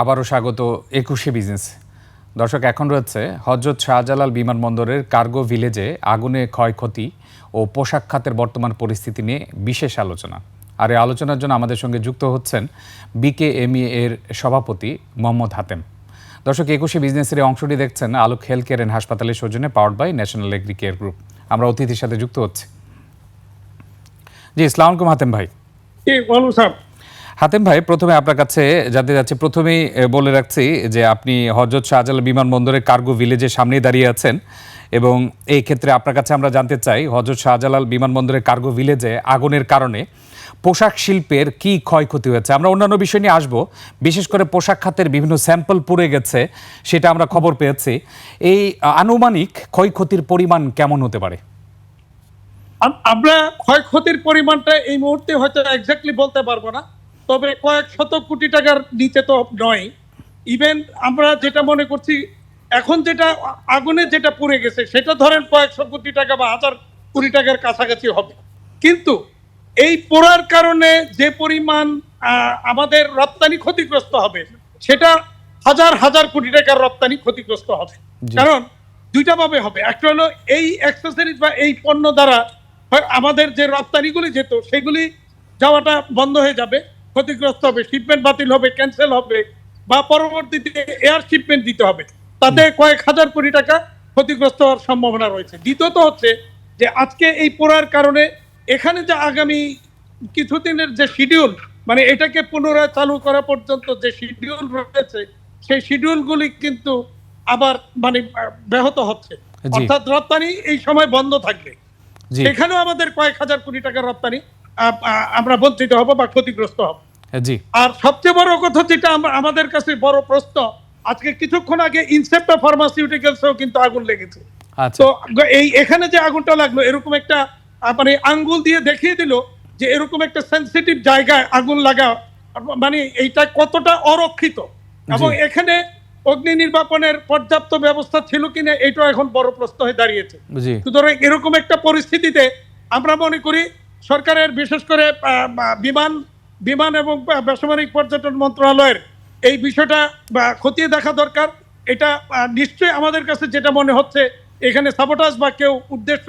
আবারও স্বাগত একুশে বিজনেস। দর্শক, এখন রয়েছে হজরত শাহজালাল বিমানবন্দরের কার্গো ভিলেজে আগুনে ক্ষয়ক্ষতি ও পোশাক খাতের বর্তমান পরিস্থিতি নিয়ে বিশেষ আলোচনা। আর এই আলোচনার জন্য আমাদের সঙ্গে যুক্ত হচ্ছেন বিকেএমই এর সভাপতি মোহাম্মদ হাতেম। দর্শক, একুশে বিজনেসের অংশটি দেখছেন আলোক হেলথ কেয়ার অ্যান্ড হাসপাতালের সৌজন্যে powered by national agri care group. আমরা অতিথির সাথে যুক্ত হচ্ছি। জি ইসলাম আলাইকুম হাতেম ভাই। হাতেম ভাই, প্রথমে আপনার কাছে জানতে যাচ্ছি প্রথমেই বলে রাখছি যে আপনি হজরত শাহজালাল বিমানবন্দরের কার্গো ভিলেজের সামনে দাঁড়িয়ে আছেন এবং এই ক্ষেত্রে আপনার কাছে আমরা জানতে চাই, হজরত শাহজালাল বিমানবন্দরের কার্গো ভিলেজে আগুনের কারণে পোশাক শিল্পের কি ক্ষয়ক্ষতি হয়েছে? আমরা অন্যান্য বিষয় নিয়ে আসব, বিশেষ করে পোশাক খাতের বিভিন্ন স্যাম্পল পুড়ে গেছে, সেটা আমরা খবর পেয়েছি। এই আনুমানিক ক্ষয়ক্ষতির পরিমাণ কেমন হতে পারে? আম- আমরা ক্ষয়ক্ষতির পরিমাণটা এই মুহূর্তে হয়তো এক্স্যাক্টলি বলতে পারব না। তবে কয়েক শত কোটি টাকার নিচে তো নয়। ইভেন আমরা যেটা মনে করছি এখন যেটা আগুনে যেটা পুড়ে গেছে সেটা ধরেন কয়েকশো কোটি টাকা বা হাজার কোটি টাকার কাছাকাছি হবে। কিন্তু এই পোড়ার কারণে যে পরিমাণ আমাদের রপ্তানি ক্ষতিগ্রস্ত হবে সেটা হাজার হাজার কোটি টাকার রপ্তানি ক্ষতিগ্রস্ত হবে। কারণ দুইটা ভাবে হবে। একটা হলো এই অ্যাক্সেসরিজ বা এই পণ্য দ্বারা হয় আমাদের যে রপ্তানিগুলি যেত সেগুলি যাওয়াটা বন্ধ হয়ে যাবে। ক্ষতিগ্রস্ত হবে শিপমেন্ট বাতিল হবে ক্যান্সেল হবে বা পরবর্তীতে এয়ার শিপমেন্ট দিতে হবে তাতে কয়েক হাজার কোটি টাকা ক্ষতিগ্রস্ত হওয়ার সম্ভাবনা রয়েছে। দ্বিতীয়ত হচ্ছে যে আজকে এই পোড়ার কারণে এখানে যে আগামী কিছুদিনের যে শিডিউল মানে এটাকে পুনরায় চালু করা পর্যন্ত যে শিডিউল রয়েছে সেই শিডিউলগুলি কিন্তু আবার মানে ব্যাহত হচ্ছে। অর্থাৎ রপ্তানি এই সময় বন্ধ থাকবে। সেখানেও আমাদের কয়েক হাজার কোটি টাকার রপ্তানি আমরা বঞ্চিত হব বা ক্ষতিগ্রস্ত হব। জি। আর সবচেয়ে বড় কথা যেটা আমাদের কাছে বড় প্রশ্ন আজকে কিছুক্ষণ আগে ইনসেপ্টা ফার্মাসিউটিক্যালসেও কিন্তু আগুন লেগেছে। আচ্ছা। তো এই এখানে যে আগুনটা লাগল এরকম একটা মানে আঙ্গুল দিয়ে দেখিয়ে দিল যে এরকম একটা সেন্সিটিভ জায়গায় আগুন লাগা মানে এইটা কতটা অরক্ষিত। এবং এখানে অগ্নি নির্বাপনের পর্যাপ্ত ব্যবস্থা ছিল কিনা এটা এখন বড় প্রশ্ন হয়ে দাঁড়িয়েছে। সুতরাং এরকম একটা পরিস্থিতিতে আমরা মনে করি সরকারের বিশেষ করে বিমান বিমান এবং বেসামরিক পর্যটন মন্ত্রণালয়ের এই বিষয়টা খতিয়ে দেখা দরকার। এটা নিশ্চয়ই আমাদের কাছে যেটা মনে হচ্ছে, এখানে সাবোটাস বা কেউ উদ্দেশ্য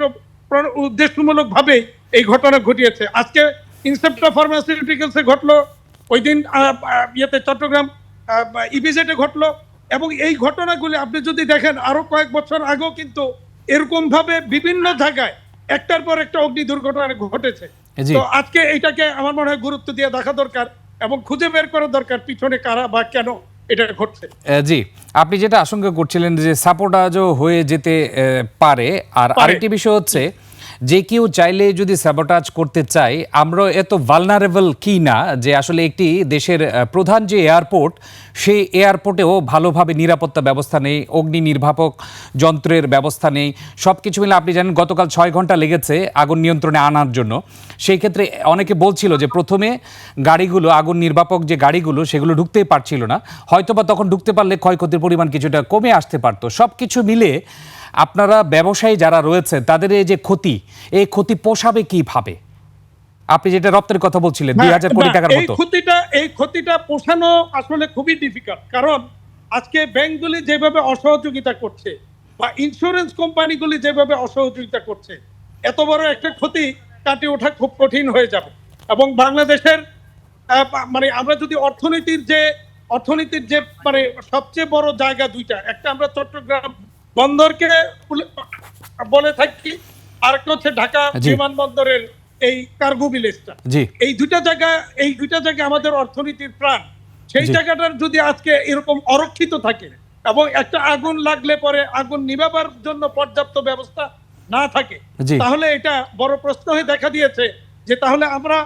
উদ্দেশ্যমূলকভাবে এই ঘটনা ঘটিয়েছে। আজকে ইনসেপ্টা ফার্মাসিউটিক্যালসে ঘটলো, ওই দিন ইয়েতে চট্টগ্রাম ইবিজেটে ঘটলো এবং এই ঘটনাগুলি আপনি যদি দেখেন আরও কয়েক বছর আগেও কিন্তু এরকমভাবে বিভিন্ন জায়গায় একটার পর একটা অগ্নি দুর্ঘটনা ঘটেছে। তো আজকে এটাকে আমার মনে হয় গুরুত্ব দিয়ে দেখা দরকার এবং খুঁজে বের করা দরকার পিছনে কারা বা কেন এটা ঘটছে। জি। আপনি যেটা আশঙ্কা করছিলেন যে সাপোর্টাজও হয়ে যেতে পারে। আর আরেকটি বিষয় হচ্ছে যে কেউ চাইলে যদি সাবোটাজ করতে চাই আমরা এত ভালনারেবল কি না যে আসলে একটি দেশের প্রধান যে এয়ারপোর্ট সেই এয়ারপোর্টেও ভালোভাবে নিরাপত্তা ব্যবস্থা নেই, অগ্নি নির্বাপক যন্ত্রের ব্যবস্থা নেই সব কিছু মিলে আপনি জানেন গতকাল ছয় ঘণ্টা লেগেছে আগুন নিয়ন্ত্রণে আনার জন্য। সেই ক্ষেত্রে অনেকে বলছিল যে প্রথমে গাড়িগুলো, আগুন নির্বাপক যে গাড়িগুলো, সেগুলো ঢুকতেই পারছিল না। হয়তোবা তখন ঢুকতে পারলে ক্ষয়ক্ষতির পরিমাণ কিছুটা কমে আসতে পারতো। সব কিছু মিলে আপনারা ব্যবসায়ী যারা রয়েছে তাদের এই যে ক্ষতি এই ক্ষতি পোষাবে কীভাবে? আপনি যেটা রপ্তের কথা বলছিলেন দুই হাজার কোটি টাকার মতো। ক্ষতিটা এই ক্ষতিটা পোষানো আসলে খুবই ডিফিকাল্ট কারণ আজকে ব্যাংকগুলি যেভাবে অসহযোগিতা করছে বা ইন্স্যুরেন্স কোম্পানিগুলি যেভাবে অসহযোগিতা করছে এত বড় একটা ক্ষতি কাটিয়ে ওঠা খুব কঠিন হয়ে যাবে। এবং বাংলাদেশের মানে আমরা যদি অর্থনীতির যে অর্থনীতির যে মানে সবচেয়ে বড় জায়গা দুইটা একটা আমরা চট্টগ্রাম বন্দরকে বলে থাকি আরেকটা হচ্ছে ঢাকা বিমানবন্দরের এই কার্গো ভিলেজটা। এই দুইটা জায়গা এই দুইটা জায়গা আমাদের অর্থনীতির প্রাণ। সেই জায়গাটার যদি আজকে এরকম অরক্ষিত থাকে এবং একটা আগুন লাগলে পরে আগুন নিভাবার জন্য পর্যাপ্ত ব্যবস্থা না থাকে তাহলে এটা বড় প্রশ্ন হয়ে দেখা দিয়েছে যে তাহলে আমরা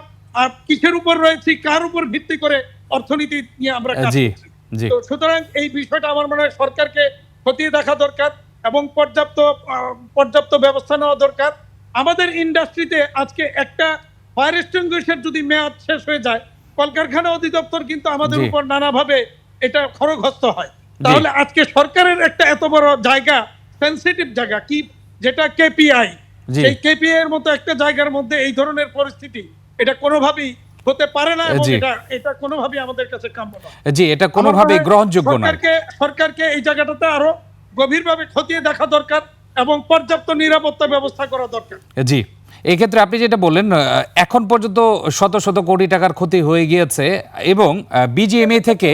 কিসের উপর রয়েছি কার উপর ভিত্তি করে অর্থনীতি নিয়ে আমরা কাজ করছি? তো সুতরাং এই বিষয়টা আমার মনে হয় সরকারকে খতিয়ে দেখা দরকার এবং পর্যাপ্ত পর্যাপ্ত ব্যবস্থা নেওয়া দরকার। আমাদের ইন্ডাস্ট্রিতে আজকে একটা ফায়ার এক্সটিংগুইশার যদি মেয়াদ শেষ হয়ে যায় কলকারখানা অধিদপ্তর কিন্তু আমাদের উপর নানাভাবে এটা খরগস্ত হয়। তাহলে আজকে সরকারের একটা এত বড় জায়গা সেন্সিটিভ জায়গা কি যেটা কেপিআই। এই কেপিআই এর মতো একটা জায়গার মধ্যে এই ধরনের পরিস্থিতি এটা কোনোভাবেই হতে পারে না এবং। এটা এটা কোনোভাবেই আমাদের কাছে কাম্য না জি এটা হয় গ্রহণযোগ্য না সরকারকে সরকারকে এই জায়গাটাতে আরও গভীরভাবে খতিয়ে দেখা দরকার এবং পর্যাপ্ত নিরাপত্তা ব্যবস্থা করা দরকার। জি। এক্ষেত্রে আপনি যেটা বললেন এখন পর্যন্ত শত শত কোটি টাকার ক্ষতি হয়ে গিয়েছে এবং বিজিএমএ থেকে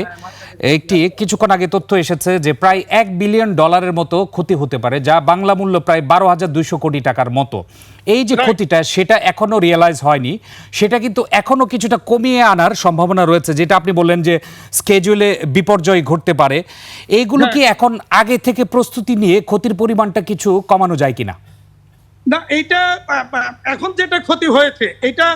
একটি কিছুক্ষণ আগে তথ্য এসেছে যে প্রায় এক বিলিয়ন ডলারের মতো ক্ষতি হতে পারে যা বাংলা মূল্য প্রায় বারো হাজার দুইশো কোটি টাকার মতো। এই যে ক্ষতিটা সেটা এখনও রিয়েলাইজ হয়নি। সেটা কিন্তু এখনও কিছুটা কমিয়ে আনার সম্ভাবনা রয়েছে যেটা আপনি বললেন যে স্কেজুলে বিপর্যয় ঘটতে পারে। এইগুলো কি এখন আগে থেকে প্রস্তুতি নিয়ে ক্ষতির পরিমাণটা কিছু কমানো যায় কিনা? না এইটা আহ, এখন যেটা ক্ষতি হয়েছে এটা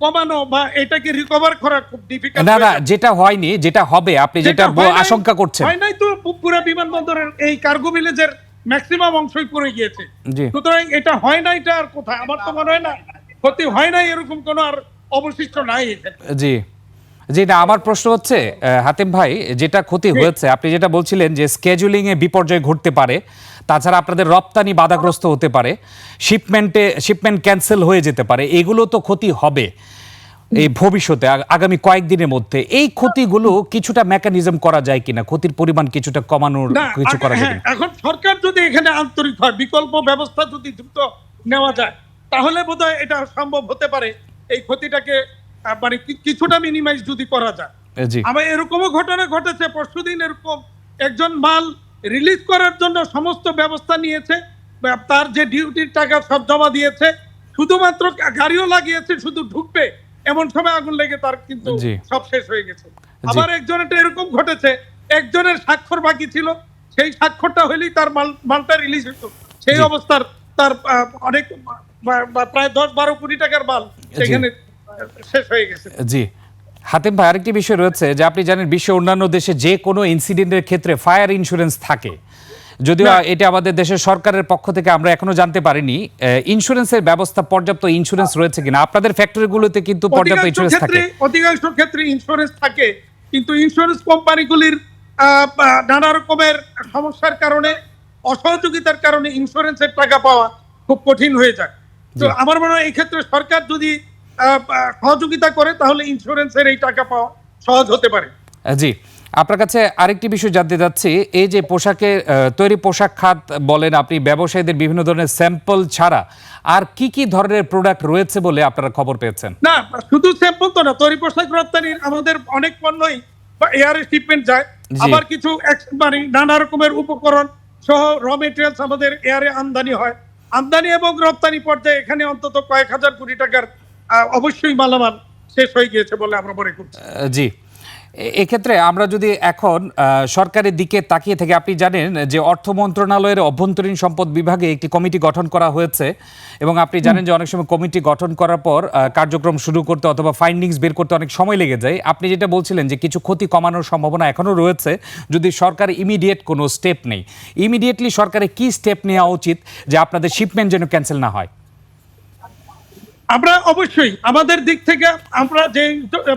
কমানো বা এটাকে রিকভার করা খুব ডিফিকাল্ট না না যেটা হয়নি যেটা হবে আপনি যেটা আশঙ্কা করছেন। হয় নাই তো পুরো বিমানবন্দরের এই কার্গো ভিলেজের ম্যাক্সিমাম অংশই পড়ে গিয়েছে। জি। সুতরাং এটা হয় না এটা আর কোথায়? আমার তো মনে হয় না ক্ষতি হয় নাই এরকম কোনো আর অবশিষ্ট নাই জি। জি না আমার প্রশ্ন হচ্ছে হাতিম ভাই যেটা ক্ষতি হয়েছে আপনি যেটা বলছিলেন যে স্কেজুলিং এ বিপর্যয় ঘটতে পারে তাছাড়া আপনাদের রপ্তানি বাধাগ্রস্ত হতে পারে শিপমেন্টে শিপমেন্ট ক্যান্সেল হয়ে যেতে পারে এগুলো তো ক্ষতি হবে এই ভবিষ্যতে আগামী কয়েকদিনের মধ্যে। এই ক্ষতিগুলো কিছুটা মেকানিজম করা যায় কিনা? ক্ষতির পরিমাণ কিছুটা কমানোর কিছু করা যায় এখন সরকার যদি এখানে আন্তরিক হয় বিকল্প ব্যবস্থা যদি দ্রুত নেওয়া যায় তাহলে বোধহয় এটা সম্ভব হতে পারে। এই ক্ষতিটাকে মানে কিছুটা মিনিমাইজ যদি করা যায়। জি। আবার এরকমও ঘটনা ঘটেছে পরশুদিন এরকম একজন মাল রিলিজ করার জন্য সমস্ত ব্যবস্থা নিয়েছে। তার যে ডিউটির টাকা সব জমা দিয়েছে। শুধুমাত্র গাড়িও লাগিয়েছে শুধু ঢুকবে এমন সময় আগুন লেগে তার কিন্তু সব শেষ হয়ে গেছে। আবার একজনেরটা এরকম ঘটেছে একজনের স্বাক্ষর বাকি ছিল সেই স্বাক্ষরটা হলেই তার মাল মালটা রিলিজ হতো সেই অবস্থার তার অনেক প্রায় দশ বারো কোটি টাকার মাল সেখানে শেষ হয়ে গেছে। জি। হাতিম ভাই আরেকটি বিষয় রয়েছে যে আপনি জানেন বিশ্বের অন্যান্য দেশে যে কোনো ইনসিডেন্টের ক্ষেত্রে ফায়ার ইন্স্যুরেন্স থাকে। যদিও। এটা আমাদের দেশের সরকারের পক্ষ থেকে আমরা এখনও জানতে পারিনি ইন্স্যুরেন্সের ব্যবস্থা পর্যাপ্ত ইন্স্যুরেন্স রয়েছে কিনা। আপনাদের ফ্যাক্টরিগুলোতে কিন্তু পর্যাপ্ত ইন্স্যুরেন্স থাকে। অধিকাংশ ক্ষেত্রে ইন্স্যুরেন্স থাকে কিন্তু ইন্স্যুরেন্স কোম্পানিগুলির নানা রকমের সমস্যার কারণে অসহযোগিতার কারণে ইন্স্যুরেন্সের টাকা পাওয়া খুব কঠিন হয়ে যায়। তো আমার মনে হয় এই ক্ষেত্রে সরকার যদি সহযোগিতা করে তাহলে ইন্স্যুরেন্সের এই টাকা পাওয়া সহজ হতে পারে। জি। আপনার কাছে আরেকটি বিষয় জানতে চাচ্ছি। এই যে পোশাকের আহ, তৈরি পোশাক খাত বলেন আপনি ব্যবসায়ীদের বিভিন্ন ধরনের স্যাম্পল ছাড়া আর কি কি ধরনের প্রোডাক্ট রয়েছে বলে আপনারা খবর পেয়েছেন? না শুধু স্যাম্পল তো না তৈরি পোশাক রপ্তানির আমাদের অনেক পণ্যই এয়ার শিপমেন্ট যায়। আবার কিছু মানে নানা রকমের উপকরণ সহ র মেটেরিয়ালস আমাদের এয়ারে আমদানি হয়। আমদানি এবং রপ্তানি পর্যায়ে এখানে অন্তত কয়েক হাজার কোটি টাকার অবশ্যই মালামাল শেষ হয়ে গিয়েছে বলে আমরা মনে করছি। জি। এক্ষেত্রে আমরা যদি এখন সরকারের দিকে তাকিয়ে থেকে, আপনি জানেন যে অর্থ মন্ত্রণালয়ের অভ্যন্তরীণ সম্পদ বিভাগে একটি কমিটি গঠন করা হয়েছে এবং আপনি জানেন যে অনেক সময় কমিটি গঠন করার পর কার্যক্রম শুরু করতে অথবা ফাইন্ডিংস বের করতে অনেক সময় লেগে যায়। আপনি যেটা বলছিলেন যে কিছু ক্ষতি কমানোর সম্ভাবনা এখনও রয়েছে, যদি সরকার ইমিডিয়েট কোনো স্টেপ নেই। ইমিডিয়েটলি সরকারের কি স্টেপ নেওয়া উচিত যে আপনাদের শিপমেন্ট যেন ক্যান্সেল না হয়? আমরা অবশ্যই আমাদের দিক থেকে আমরা যে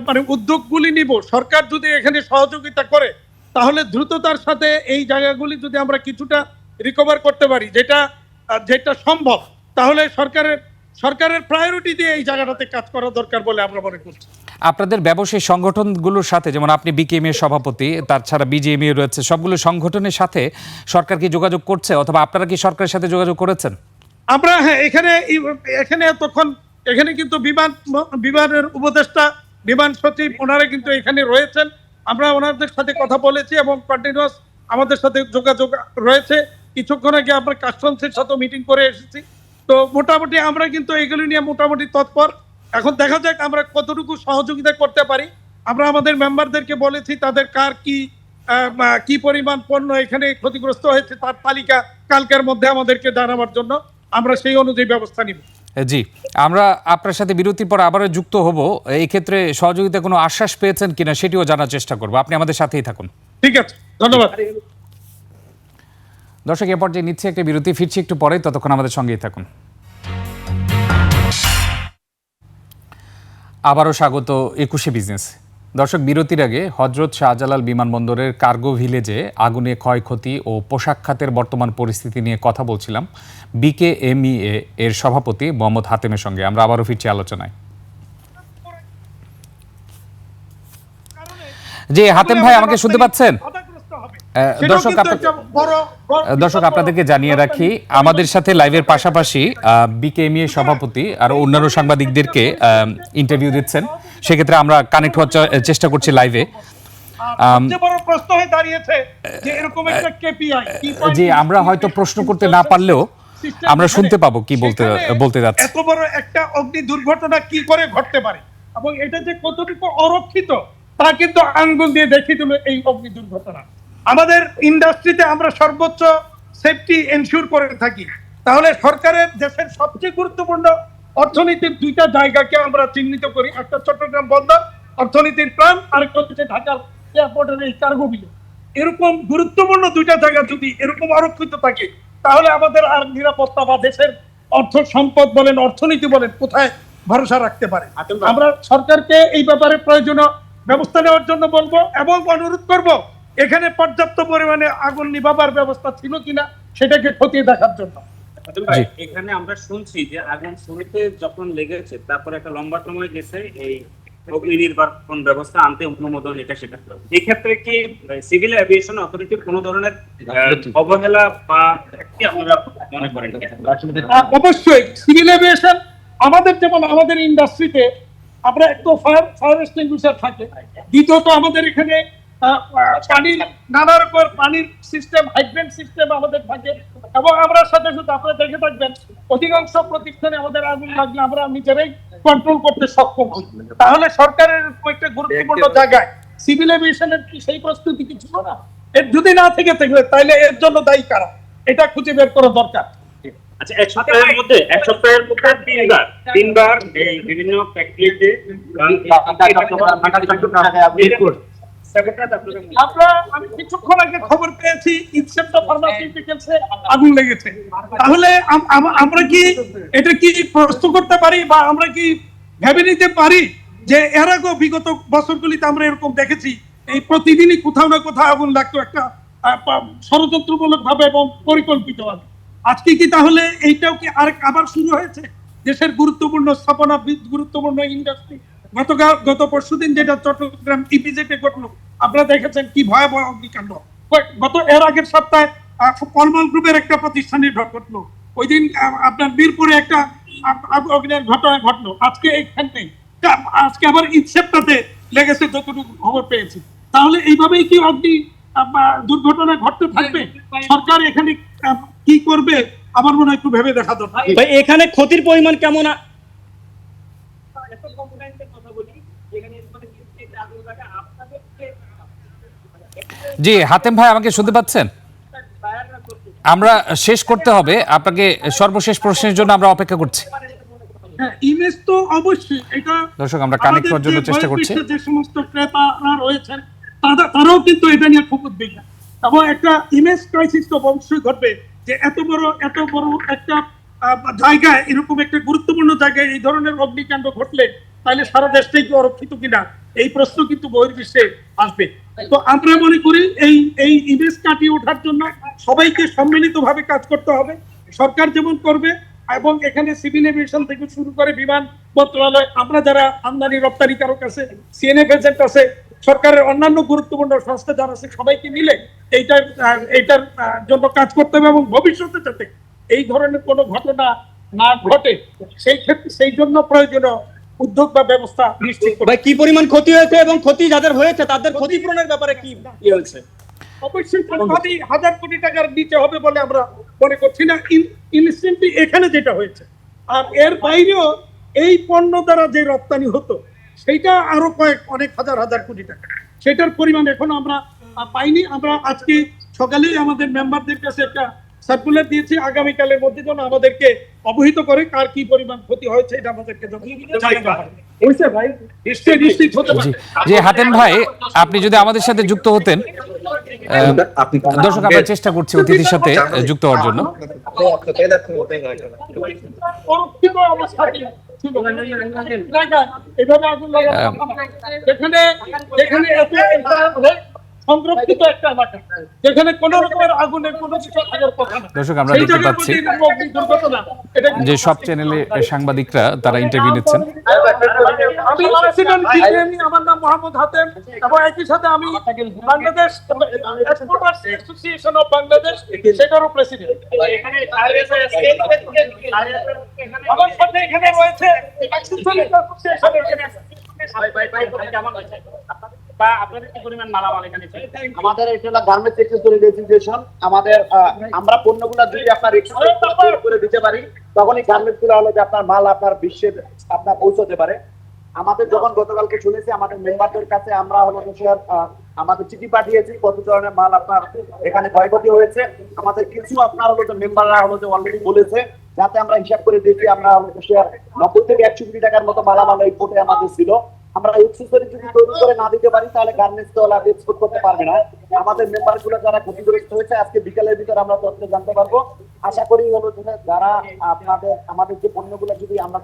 মানে উদ্যোগগুলি নিব সরকার যদি এখানে সহযোগিতা করে তাহলে দ্রুততার সাথে এই জায়গাগুলি যদি আমরা কিছুটা রিকভার করতে পারি যেটা যেটা সম্ভব তাহলে সরকারের সরকারের প্রায়োরিটি দিয়ে এই জায়গাটাতে কাজ করা দরকার বলে আমরা মনে করছি। আপনাদের ব্যবসায়ী সংগঠনগুলোর সাথে যেমন আপনি বিকেএমএ সভাপতি তাছাড়া বিজেএমএ রয়েছে সবগুলো সংগঠনের সাথে সরকার কি যোগাযোগ করছে অথবা আপনারা কি সরকারের সাথে যোগাযোগ করেছেন? আমরা হ্যাঁ এখানে এখানে তখন এখানে কিন্তু বিমান, বিমানের উপদেষ্টা, বিমান সচিব ওনারা কিন্তু এখানে রয়েছেন। আমরা ওনাদের সাথে কথা বলেছি এবং কন্টিনিউয়াস আমাদের সাথে যোগাযোগ রয়েছে। কিছুক্ষণ আগে আমরা কাস্টমসের সাথে মিটিং করে এসেছি। তো মোটামুটি আমরা কিন্তু এগুলি নিয়ে মোটামুটি তৎপর। এখন দেখা যাক আমরা কতটুকু সহযোগিতা করতে পারি। আমরা আমাদের মেম্বারদেরকে বলেছি, তাদের কার কি কি পরিমাণ পণ্য এখানে ক্ষতিগ্রস্ত হয়েছে, তার তালিকা কালকের মধ্যে আমাদেরকে জানাবার জন্য। আমরা সেই অনুযায়ী ব্যবস্থা নিব। জি। আমরা আপনার সাথে বিরতির পর আবারও যুক্ত হব। এই ক্ষেত্রে সহযোগিতা কোনো আশ্বাস পেয়েছেন কিনা সেটিও জানার চেষ্টা করব। আপনি আমাদের সাথেই থাকুন। ঠিক আছে ধন্যবাদ। দর্শক এ পর্যায়ে নিচ্ছে একটা বিরতি ফিরছি একটু পরে ততক্ষণ আমাদের সঙ্গেই থাকুন। আবারও স্বাগত একুশে বিজনেস। দর্শক বিরতির আগে হজরত শাহজালাল বিমানবন্দরের কার্গো ভিলেজে আগুনে ক্ষয়ক্ষতি ও পোশাক খাতের বর্তমান পরিস্থিতি নিয়ে কথা বলছিলাম বিকেএমইএ এর সভাপতি মোহাম্মদ হাতেমের সঙ্গে। আমরা আবারও ফিরছি আলোচনায়। জি হাতেম ভাই আমাকে শুনতে পাচ্ছেন? দর্শক, দর্শক আপনাদেরকে জানিয়ে রাখি আমাদের সাথে লাইভের পাশাপাশি বিকেএমএ সভাপতি আর অন্যান্য সাংবাদিকদেরকে ইন্টারভিউ দিচ্ছেন। সেক্ষেত্রে আমরা কানেক্ট হওয়ার চেষ্টা করছি লাইভে যে আমরা হয়তো প্রশ্ন করতে না পারলেও আমরা শুনতে পাবো কি বলতে বলতে যাচ্ছে। এত বড় একটা অগ্নি দুর্ঘটনা কি করে ঘটতে পারে? এবং এটা যে কতটুকু অরক্ষিত তা কিন্তু আঙ্গুল দিয়ে দেখিয়ে দিল এই অগ্নি দুর্ঘটনা। আমাদের ইন্ডাস্ট্রিতে আমরা সর্বোচ্চ সেফটি এনশিওর করে থাকি। তাহলে সরকারের দেশের সবচেয়ে গুরুত্বপূর্ণ অর্থনীতির দুইটা জায়গাকে আমরা চিহ্নিত করি। একটা চট্টগ্রাম বন্দর অর্থনীতির প্রাণ আরেকটা হচ্ছে ঢাকার এয়ারপোর্টের এই কার্গো বিলে এরকম গুরুত্বপূর্ণ দুইটা জায়গা যদি এরকম আরক্ষিত থাকে তাহলে আমাদের আর নিরাপত্তা বা দেশের অর্থ সম্পদ বলেন অর্থনীতি বলেন কোথায় ভরসা রাখতে পারে? আমরা সরকারকে এই ব্যাপারে প্রয়োজনীয় ব্যবস্থা নেওয়ার জন্য বলব এবং অনুরোধ করব এখানে পর্যাপ্ত পরিমাণে আগুন নিভাবার ব্যবস্থা ছিল কিনা সেটাকে খতিয়ে দেখার জন্য। জি। এখানে আমরা শুনছি যে আগুন শুরুতে যখন লেগেছে তারপরে একটা লম্বা সময় গেছে এই অগ্নি নির্বাপন ব্যবস্থা আনতে অনুমোদন এটা সেটা এক্ষেত্রে কি সিভিল এভিয়েশন অথরিটির কোনো ধরনের অবহেলা বা কি আপনারা মনে করেন? অবশ্যই সিভিল এভিয়েশন আমাদের যেমন আমাদের ইন্ডাস্ট্রিতে আমরা একটু ফায়ার ফায়ার এক্সটিংগুইশার থাকে। দ্বিতীয়ত আমাদের এখানে পানির নানা রকম পানির সিস্টেম হাইড্রেন্ট সিস্টেম আমাদের থাকে। এবং আমরা সাথে সাথে আপনারা দেখে থাকবেন অধিকাংশ প্রতিষ্ঠানে আমাদের আগুন লাগলে আমরা নিজেরাই কন্ট্রোল করতে সক্ষম হই। তাহলে সরকারের একটা গুরুত্বপূর্ণ জায়গায় সিভিল এভিয়েশনের কি সেই প্রস্তুতি কি ছিল না? এর যদি না থেকে থাকলে তাহলে এর জন্য দায়ী কারা? এটা খুঁজে বের করা দরকার। আচ্ছা এক সপ্তাহের মধ্যে এক সপ্তাহের মধ্যে তিনবার তিনবার এই বিভিন্ন ফ্যাক্টরিতে এরকম দেখেছি, এই প্রতিদিনই কোথাও না কোথাও আগুন লাগতো একটা ষড়যন্ত্রমূলক ভাবে এবং পরিকল্পিত ভাবে আজকে কি তাহলে এইটাও কি আর আবার শুরু হয়েছে? দেশের গুরুত্বপূর্ণ স্থাপনা গুরুত্বপূর্ণ ইন্ডাস্ট্রি গতকাল গত পরশুদিন যেটা চট্টগ্রাম ইপিজেটে ঘটলো আপনারা দেখেছেন কি ভয়াবহ অগ্নিকাণ্ড। গত এর আগের সপ্তাহে কলমল গ্রুপের একটা প্রতিষ্ঠানে ঘটলো। ওই দিন আপনার বীরপুরে একটা অগ্নির ঘটনা ঘটলো। আজকে এইখানে আজকে আবার ইনসেপ্টাতে লেগেছে যতটুকু খবর পেয়েছি। তাহলে এইভাবেই কি অগ্নি দুর্ঘটনা ঘটতে থাকবে? সরকার এখানে কি করবে? আমার মনে হয় একটু ভেবে দেখা দরকার। এখানে ক্ষতির পরিমাণ কেমন জি হাতেম ভাই আমাকে শুনতে পাচ্ছেন? আমরা শেষ করতে হবে আপনাকে সর্বশেষ প্রশ্নের জন্য আমরা অপেক্ষা করছি। হ্যাঁ ইমেজ তো অবশ্যই এটা দর্শক, আমরা connect হওয়ার জন্য চেষ্টা করছি। যে সমস্ত ক্রেতারা রয়েছেন তারা তারাও কিন্তু এটা নিয়ে খুব উদ্বিগ্ন এবং একটা ইমেজ ক্রাইসিস তো অবশ্যই ঘটবে যে এত বড় এত বড় একটা জায়গায় এরকম একটা গুরুত্বপূর্ণ জায়গায় এই ধরনের অগ্নিকাণ্ড ঘটলে তাহলে সারা দেশটাই কি অরক্ষিত কিনা? এই প্রশ্ন কিন্তু বহির্বিশ্বে আসবে। তো আমরা মনে করি এই এই ইমেজ কাটিয়ে ওঠার জন্য সবাইকে সম্মিলিতভাবে কাজ করতে হবে। সরকার যেমন করবে এবং এখানে সিভিল এভিয়েশন থেকে শুরু করে বিমান মন্ত্রণালয়, আমরা যারা আমদানি রপ্তানিকারক আছে সিএনএফ এজেন্ট আছে, সরকারের অন্যান্য গুরুত্বপূর্ণ সংস্থা যারা আছে, সবাইকে মিলে এইটার এইটার জন্য কাজ করতে হবে এবং ভবিষ্যতে যাতে এই ধরনের কোনো ঘটনা না ঘটে, সেই ক্ষেত্রে, সেই জন্য প্রয়োজনীয় উদ্যোগ বা ব্যবস্থা নিশ্চিত করবে ভাই কি পরিমাণ ক্ষতি হয়েছে এবং ক্ষতি যাদের হয়েছে তাদের ক্ষতিপূরণের ব্যাপারে কি হয়েছে? অবশ্যই হাজার কোটি টাকার নিচে হবে বলে আমরা মনে করছি না। ইনস্ট্যান্টলি এখানে যেটা হয়েছে আর এর বাইরেও এই পণ্য দ্বারা যে রপ্তানি হতো সেইটা আরও কয়েক অনেক হাজার হাজার কোটি টাকা। সেটার পরিমাণ এখন আমরা পাইনি। আমরা আজকে সকালেই আমাদের মেম্বারদের কাছে একটা সার্কুলার দিয়েছি আগামীকালের মধ্যে যেন আমাদেরকে অবহিত করে কার কি পরিমাণ ক্ষতি হয়েছে এটা আমাদেরকে জানাতে হবে ভাই নিশ্চয়ই নিশ্চিত হতে জি পারে। জি হাতেম ভাই আপনি যদি আমাদের সাথে যুক্ত হতেন দর্শক আমরা চেষ্টা করছি অতিথির সাথে যুক্ত হওয়ার জন্য। এভাবে আগুন। যেখানে যেখানে সংরক্ষিত একটা এলাকা যেখানে কোনো রকমের আগুনের কোনো কিছু থাকার কথা না। দর্শক আমরা দেখতে পাচ্ছি যে সব চ্যানেলে সাংবাদিকরা তারা ইন্টারভিউ নিচ্ছেন। আমি প্রেসিডেন্ট বিজেপি আমার নাম মোহাম্মদ হাতেম এবং একই সাথে আমি Bangladesh exporters association of Bangladesh সেটারও প্রেসিডেন্ট আমার সাথে এখানে রয়েছে অ্যাক্সেসরিজ বা আপনাদের কি পরিমাণ মালামাল এখানে আমাদের এটা হলো গার্মেন্টস আমাদের আমরা পণ্যগুলো যদি আপনার করে দিতে পারি তখন এই গার্মেন্টসগুলো হলো যে আপনার মাল আপনার বিশ্বের আপনার পৌঁছতে পারে। আমাদের যখন গতকালকে শুনেছি আমাদের মেম্বারদের কাছে আমরা হলো স্যার, আমাদের চিঠি পাঠিয়েছি কত ধরনের মাল আপনার এখানে ক্ষয়ক্ষতি হয়েছে। আমাদের কিছু আপনার হলো যে মেম্বাররা হলো যে অলরেডি বলেছে যাতে আমরা হিসাব করে দেখি আমরা হলো স্যার নব্বই থেকে একশো কোটি টাকার মতো মালামাল এই কোটে আমাদের ছিল। আমরা যদি তৈরি করে না দিতে পারি, তাহলে গার্মেন্টস এক্সপোর্ট করতে পারবে না। আমাদের যারা ক্ষতিগ্রস্ত হয়েছে, আজকে বিকালের আমরা তথ্য জানতে পারব। আশা করি হলো যারা আপনাদের, আমাদের যে পণ্যগুলো যদি আমরা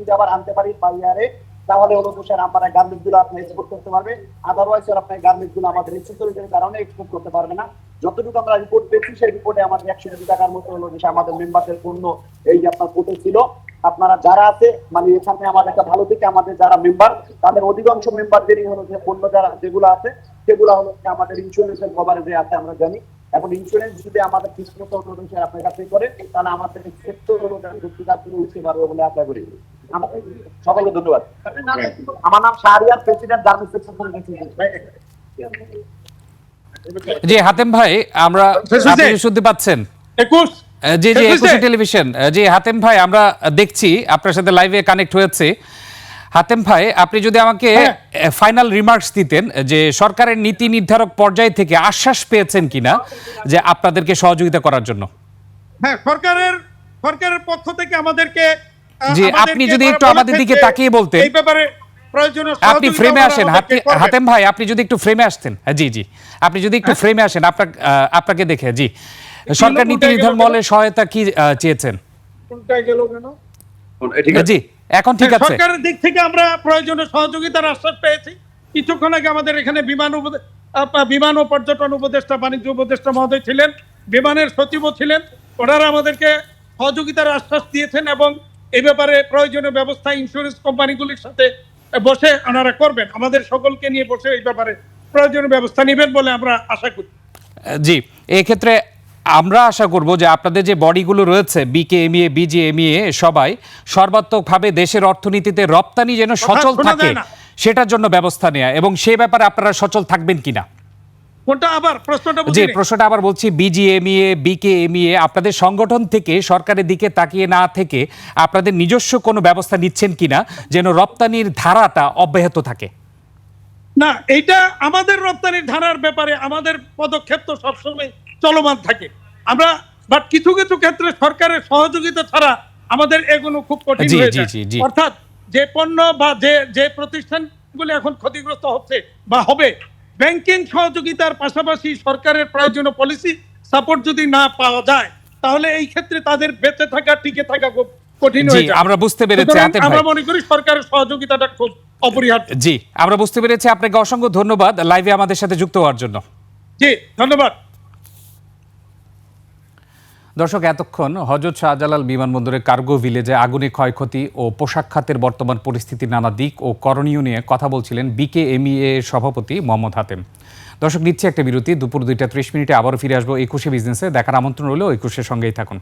যদি আবার আনতে পারি বাইরে তাহলে হলো স্যার আমরা গার্মেন্টসগুলো আপনি এক্সপোর্ট করতে পারবে আদারওয়াইজ আপনার গার্মেন্টসগুলো আমাদের এক্সেসরিজের কারণে এক্সপোর্ট করতে পারবে না। যতটুকু আমরা রিপোর্ট পেয়েছি সেই রিপোর্টে আমাদের একশো কোটি টাকার মতো হলো যে আমাদের মেম্বারদের পণ্য এই যে আপনার কোর্টে ছিল। আপনারা যারা আছে মানে এখানে আমাদের একটা ভালো থেকে আমাদের যারা মেম্বার তাদের অধিকাংশ মেম্বারদেরই হলো যে পণ্য যারা যেগুলো আছে সেগুলো হলো যে আমাদের ইন্স্যুরেন্সের কভারেজে আছে আমরা জানি। এখন ইন্স্যুরেন্স যদি আমাদের ঠিক মতো হলো আপনার কাছে করে তাহলে আমাদের ক্ষেত্রে হলো উঠতে পারব বলে আশা করি। সকলকে ধন্যবাদ। আমার নাম শাহরিয়ার প্রেসিডেন্ট গার্মেন্টস জি হাতেম ভাই আমরা আপনি শুনতে পাচ্ছেন? একুশ? জি জি একুশে টেলিভিশন। জি হাতেম ভাই আমরা দেখছি আপনার সাথে লাইভে কানেক্ট হয়েছে। হাতেম ভাই আপনি যদি আমাকে হ্যাঁ। ফাইনাল রিমার্কস দিতেন যে সরকারের নীতি নির্ধারক পর্যায় থেকে আশ্বাস পেয়েছেন কিনা যে আপনাদেরকে সহযোগিতা করার জন্য। হ্যাঁ সরকারের সরকারের পক্ষ থেকে আমাদেরকে জি, আপনি যদি একটু আমাদের দিকে তাকিয়ে বলতেন। এই ব্যাপারে আপনি ফ্রেমে আসেন। হাতেম ভাই আপনি যদি একটু ফ্রেমে আসতেন হ্যাঁ, জি জি আপনি যদি একটু ফ্রেমে আসেন আপনার আপনাকে দেখে জি সরকার নীতি নির্ধারণ? মহলের সহায়তা কি চেয়েছেন উল্টায় গেল কেন? জি এখন ঠিক আছে সরকারের দিক থেকে আমরা প্রয়োজনীয় সহযোগিতার আশ্বাস পেয়েছি কিছুক্ষণ আগে আমাদের এখানে বিমান বিমান ও পর্যটন উপদেষ্টা বাণিজ্য উপদেষ্টা মহোদয় ছিলেন বিমানের সচিবও ছিলেন ওনারা আমাদেরকে সহযোগিতার আশ্বাস দিয়েছেন এবং এই ব্যাপারে প্রয়োজনীয় ব্যবস্থা ইন্স্যুরেন্স কোম্পানিগুলির সাথে বসে ওনারা করবেন। আমাদের সকলকে নিয়ে বসে এই ব্যাপারে প্রয়োজনীয় ব্যবস্থা নেবেন বলে আমরা আশা করি। জি এক্ষেত্রে ক্ষেত্রে আমরা আশা করব যে আপনাদের যে বডিগুলো রয়েছে বিকেএমইএ বিজিএমইএ সবাই সর্বাত্মকভাবে দেশের অর্থনীতিতে রপ্তানি যেন সচল থাকে সেটার জন্য ব্যবস্থা নেয়া এবং সে ব্যাপারে আপনারা সচল থাকবেন কিনা? কোনটা আবার? প্রশ্নটা যে প্রশ্নটা আবার বলছি বিজিএমইএ বিকেএমইএ আপনাদের সংগঠন থেকে সরকারের দিকে তাকিয়ে না থেকে আপনাদের নিজস্ব কোনো ব্যবস্থা নিচ্ছেন কিনা যেন রপ্তানির ধারাটা অব্যাহত থাকে? না এইটা আমাদের রপ্তানির ধারার ব্যাপারে আমাদের পদক্ষেপ তো সবসময় চলমান থাকে। আমরা বাট কিছু কিছু ক্ষেত্রে সরকারের সহযোগিতা ছাড়া আমাদের এগুলো খুব কঠিন হয়ে যায়। জি, জি। অর্থাৎ যে পণ্য বা যে যে প্রতিষ্ঠানগুলো এখন ক্ষতিগ্রস্ত হচ্ছে বা হবে ব্যাংকিং সহযোগিতার পাশাপাশি সরকারের প্রয়োজনীয় পলিসি সাপোর্ট যদি না পাওয়া যায় তাহলে এই ক্ষেত্রে তাদের বেঁচে থাকা টিকে থাকা খুব কঠিন হয়ে যায় আমরা বুঝতে পেরেছি আমরা মনে করি সরকারের সহযোগিতাটা খুব অপরিহার্য। জি আমরা বুঝতে পেরেছি আপনাকে অসংখ্য ধন্যবাদ লাইভে আমাদের সাথে যুক্ত হওয়ার জন্য। জি ধন্যবাদ। দর্শক, এতক্ষণ হজরত শাহজালাল বিমানবন্দরের কার্গো ভিলেজে আগুনে ক্ষয়ক্ষতি ও পোশাক খাতের বর্তমান পরিস্থিতির নানা দিক ও করণীয় নিয়ে কথা বলছিলেন বিকেএমইএ সভাপতি মোহাম্মদ হাতেম। দর্শক, নিচ্ছে একটা বিরতি। দুপুর দুইটা ত্রিশ মিনিটে আবারও ফিরে আসব একুশে বিজনেসে। দেখার আমন্ত্রণ রইল একুশের সঙ্গেই থাকুন।